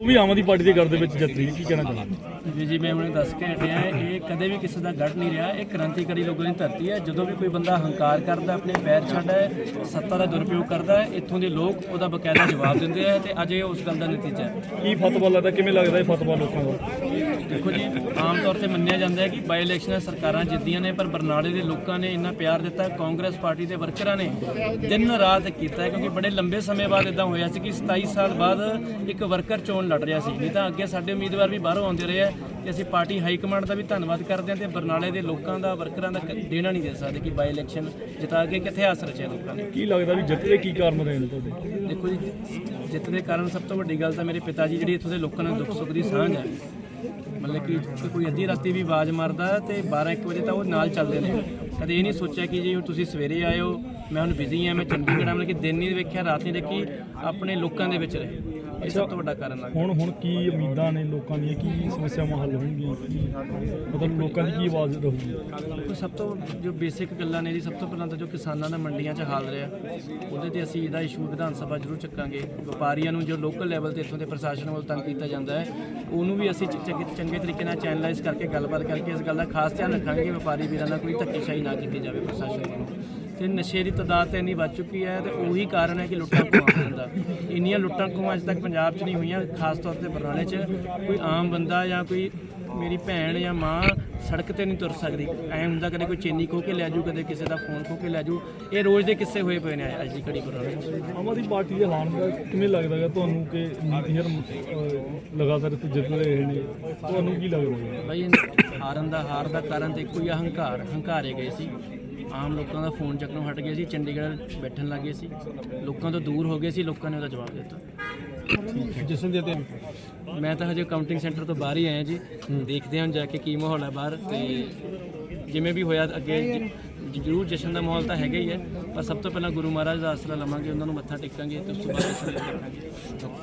ਉਹ ਵੀ ਆਮ ਆਦਮੀ ਪਾਰਟੀ ਦੇ ਘਰ ਦੇ ਵਿੱਚ ਜਿੱਤ ਰਹੀ ਹੈ ਕੀ ਕਹਿਣਾ ਚਾਹੁੰਦੇ ਜੀ ਜੀ ਮੈਂ ਉਹਨੇ ਦੱਸ ਕੇ ਹਟਿਆ ਇਹ ਕਦੇ ਵੀ ਕਿਸੇ ਦਾ ਗੜ ਨਹੀਂ ਰਿਹਾ ਇਹ ਕ੍ਰਾਂਤੀਕਾਰੀ ਲੋਕਾਂ ਦੀ ਧਰਤੀ ਹੈ। ਜਦੋਂ ਵੀ ਕੋਈ ਬੰਦਾ ਹੰਕਾਰ ਕਰਦਾ ਆਪਣੇ ਪੈਰ ਛੱਡਦਾ ਹੈ ਸੱਤਾ ਦਾ ਦੁਰਉਪਯੋਗ ਕਰਦਾ ਹੈ ਇੱਥੋਂ ਦੇ ਲੋਕ ਉਹਦਾ ਬਕਾਇਦਾ ਜਵਾਬ ਦਿੰਦੇ ਆ ਤੇ ਅੱਜ ਇਹ ਉਸ ਗੱਲ ਦਾ ਨਤੀਜਾ ਹੈ। ਕੀ ਫਤਵਾ ਲੱਗਦਾ ਕਿਵੇਂ ਲੱਗਦਾ ਇਹ ਫਤਵਾ ਲੋਕਾਂ ਦਾ? ਦੇਖੋ ਜੀ ਆਮ ਤੌਰ ਤੇ ਮੰਨਿਆ ਜਾਂਦਾ ਹੈ ਕਿ ਬਾਈ ਇਲੈਕਸ਼ਨਾਂ ਸਰਕਾਰਾਂ ਜਿੱਤਦੀਆਂ ਨੇ ਪਰ ਬਰਨਾਲੇ ਦੇ ਲੋਕਾਂ ਨੇ ਇੰਨਾ ਪਿਆਰ ਦਿੱਤਾ ਕਾਂਗਰਸ ਪਾਰਟੀ ਦੇ ਵਰਕਰਾਂ ਨੇ ਦਿਨ ਰਾਤ ਕੀਤਾ ਹੈ ਕਿਉਂਕਿ ਬੜੇ ਲੰਬੇ ਸਮੇਂ ਬਾਅਦ ਇਦਾਂ ਹੋਇਆ ਸੀ ਕਿ 27 ਸਾਲ ਬਾਅਦ ਇੱਕ ਵਰਕਰ ਚੋਣ ਲੜ ਰਿਹਾ ਸੀ। ਨਹੀਂ ਤਾਂ ਅੱਗੇ ਸਾਡੇ ਉਮੀਦਵਾਰ ਵੀ ਬਾਹਰੋਂ ਆਉਂਦੇ ਰਹੇ ਆ ਤੇ ਅਸੀਂ ਪਾਰਟੀ ਹਾਈ ਕਮਾਂਡ ਦਾ ਵੀ ਧੰਨਵਾਦ ਕਰਦੇ ਹਾਂ ਤੇ ਬਰਨਾਲੇ ਦੇ ਲੋਕਾਂ ਦਾ ਵਰਕਰਾਂ ਦਾ ਦੇਣਾ ਨਹੀਂ ਦੇ ਸਕਦੇ ਕਿ ਬਾਈ ਇਲੈਕਸ਼ਨ ਜਿਤਾ ਕੇ ਕਿੱਥੇ ਹਾਸ ਰਚਿਆ ਲੋਕਾਂ ਨੇ ਕੀ ਲੱਗਦਾ ਵੀ ਜਿੱਤ ਦੇ ਕੀ ਕਾਰਨ ਰਹੇ ਨੇ ਤੁਹਾਡੇ? ਦੇਖੋ ਜੀ ਜਿੱਤ ਦੇ ਕਾਰਨ ਸਭ ਤੋਂ ਵੱਡੀ ਗੱਲ ਤਾਂ ਮੇਰੇ ਪਿਤਾ ਜੀ ਜਿਹੜੀ ਇੱਥੋਂ ਦੇ ਲੋਕਾਂ ਨਾਲ ਦੁੱਖ ਸੁੱਖ ਦੀ ਸਾਂਝ ਹੈ ਮਤਲਬ ਕਿ ਕੋਈ ਅੱਧੀ ਰਾਤੀ ਵੀ ਆਵਾਜ਼ ਮਾਰਦਾ ਤੇ 12 1 ਵਜੇ ਤਾਂ ਉਹ ਨਾਲ ਚੱਲਦੇ ਨੇ। ਕਦੇ ਇਹ ਨਹੀਂ ਸੋਚਿਆ ਕਿ ਜੀ ਹੁਣ ਤੁਸੀਂ ਸਵੇਰੇ ਹੋ ਮੈਂ ਹੁਣ ਬਿਜ਼ੀ ਹਾਂ ਮੈਂ ਚੰਡੀਗੜ੍ਹ ਮਤਲਬ ਕਿ ਦਿਨ ਨਹੀਂ ਦੇਖਿਆ ਰਾਤ ਨਹੀਂ ਦੇਖੀ ਆਪਣੇ ਲੋਕਾਂ ਦੇ ਵਿੱਚ ਰਹੇ। ਇਹ ਸਭ ਤੋਂ ਵੱਡਾ ਕਾਰਨ ਲੱਗਦਾ ਹੁਣ ਹੁਣ ਕੀ ਉਮੀਦਾਂ ਨੇ ਲੋਕਾਂ ਦੀਆਂ ਕੀ ਸਮੱਸਿਆਵਾਂ ਹੱਲ ਹੋਣਗੀਆਂ? ਮਤਲਬ ਲੋਕਾਂ ਦੀ ਕੀ ਆਵਾਜ਼ ਰਹੂਗੀ? ਸਭ ਤੋਂ ਜੋ ਬੇਸਿਕ ਗੱਲਾਂ ਨੇ ਜੀ ਸਭ ਤੋਂ ਪਹਿਲਾਂ ਤਾਂ ਜੋ ਕਿਸਾਨਾਂ ਦਾ ਮੰਡੀਆਂ 'ਚ ਹਾਲ ਰਿਹਾ ਉਹਦੇ ਤੇ ਅਸੀਂ ਇਹਦਾ ਇਸ਼ੂ ਵਿਧਾਨ ਸਭਾ ਜ਼ਰੂਰ ਚੱਕਾਂਗੇ। ਵਪਾਰੀਆਂ ਨੂੰ ਜੋ ਲੋਕਲ ਲੈਵਲ ਤੇ ਇੱਥੋਂ ਦੇ ਪ੍ਰਸ਼ਾਸਨ ਵੱਲੋਂ ਤੰਗ ਕੀਤਾ ਜਾਂਦਾ ਹੈ ਉਹਨੂੰ ਵੀ ਅਸੀਂ ਚੰਗੇ ਤਰੀਕੇ ਨਾਲ ਚੈਨਲਾਈਜ਼ ਕਰਕੇ ਗੱਲਬਾਤ ਕਰਕੇ ਇਸ ਗੱਲ ਦਾ ਖਾਸ ਧਿਆਨ ਰੱਖਾਂਗੇ। ਵਪਾਰੀ ਵੀਰਾਂ ਨਾਲ ਕੋਈ ਧੱਕੇਸ਼ਾਹੀ ਨਾ ਕੀਤੀ ਜਾਵੇ ਪ੍ਰਸ਼ਾਸਨ ਵੱਲੋਂ। ਤੇ ਨਸ਼ੇ ਦੀ ਤਾਦਾਦ ਤੇ ਇੰਨੀ ਵੱਧ ਚੁੱਕੀ ਹੈ ਤੇ ਉਹੀ ਕਾਰਨ ਹੈ ਕਿ ਲੁੱਟਾਂ ਖੋਹਾਂ ਦਾ। ਇੰਨੀਆਂ ਲੁੱਟਾਂ ਖੋਹਾਂ ਅੱਜ ਤੱਕ ਪੰਜਾਬ 'ਚ ਨਹੀਂ ਹੋਈਆਂ, ਖਾਸ ਤੌਰ ਤੇ ਬਰਨਾਲੇ 'ਚ। ਕੋਈ ਆਮ ਬੰਦਾ ਜਾਂ ਕੋਈ ਮੇਰੀ ਭੈਣ ਜਾਂ ਮਾਂ ਸੜਕ ਤੇ ਨਹੀਂ ਤੁਰ ਸਕਦੀ। ਐ ਹੁੰਦਾ ਕਦੇ ਕੋਈ ਚੇਨੀ ਖੋ ਕੇ ਲੈ ਜਾਊ ਕਦੇ ਕਿਸੇ ਦਾ ਫੋਨ ਖੋ ਕੇ ਲੈ ਜਾਊ। ਇਹ ਰੋਜ਼ ਦੇ ਕਿੱਸੇ ਹੋਏ ਪਏ ਨੇ ਅੱਜ ਦੀ ਘੜੀ 'ਚ ਆਮ ਆਦਮੀ ਪਾਰਟੀ ਦੇ ਦਾ ਕਿਵੇਂ ਲੱਗਦਾ ਹੈ ਤੁਹਾਨੂੰ ਕਿ ਨੀਤੀਹਰ ਅਹ, ਲਗਾਤਾਰ ਇੱਥੇ ਜਿੱਤ ਰਹੇ ਨੇ? ਤੁਹਾਨੂੰ ਕੀ ਲੱਗਦਾ ਹੈ ਭਾਈ ਹਾਰਨ ਦਾ ਹਾਰ ਦਾ ਕਾਰਨ ਤੇ ਆ ਹੰਕਾਰ। ਹੰਕਾਰੇ ਗਏ ਸੀ। ਆਮ ਲੋਕਾਂ ਦਾ ਫੋਨ ਚੱਕਣੋਂ ਹਟ ਗਏ ਸੀ ਚੰਡੀਗੜ੍ਹ ਬੈਠਣ ਲੱਗੇ ਸੀ। ਲੋਕਾਂ ਤੋਂ ਦੂਰ ਹੋ ਗਏ ਸੀ ਲੋਕਾਂ ਨੇ ਉਹਦਾ ਜਵਾਬ ਦਿੱਤਾ। ਜਿਸਨ ਦੇ ਤੇ ਮੈਂ ਤਾਂ ਹਜੇ ਕਾਊਂਟਿੰਗ ਸੈਂਟਰ ਤੋਂ ਬਾਹਰ ਹੀ ਆਇਆ ਜੀ। ਦੇਖਦੇ ਹਾਂ ਜਾ ਕੇ ਕੀ ਮਾਹੌਲ ਹੈ ਬਾਹਰ ਤੇ ਜਿਵੇਂ ਵੀ ਹੋਇਆ ਅੱਗੇ ਜ- ਜ਼ਰੂਰ ਜਸ਼ਨ ਦਾ ਮਾਹੌਲ ਤਾਂ ਹੈਗਾ ਹੀ ਹੈ। ਪਰ ਸਭ ਤੋਂ ਪਹਿਲਾਂ ਗੁਰੂ ਮਹਾਰਾਜ ਦਾ ਆਸਰਾ ਲਵਾਂਗੇ, ਉਹਨਾਂ ਨੂੰ ਮੱਥਾ ਟੇਕਾਂਗੇ ਤੇ ਉਸ ਤੋਂ ਬਾਅਦ ਜਸ਼ਨ ਦੇਖਾਂਗੇ।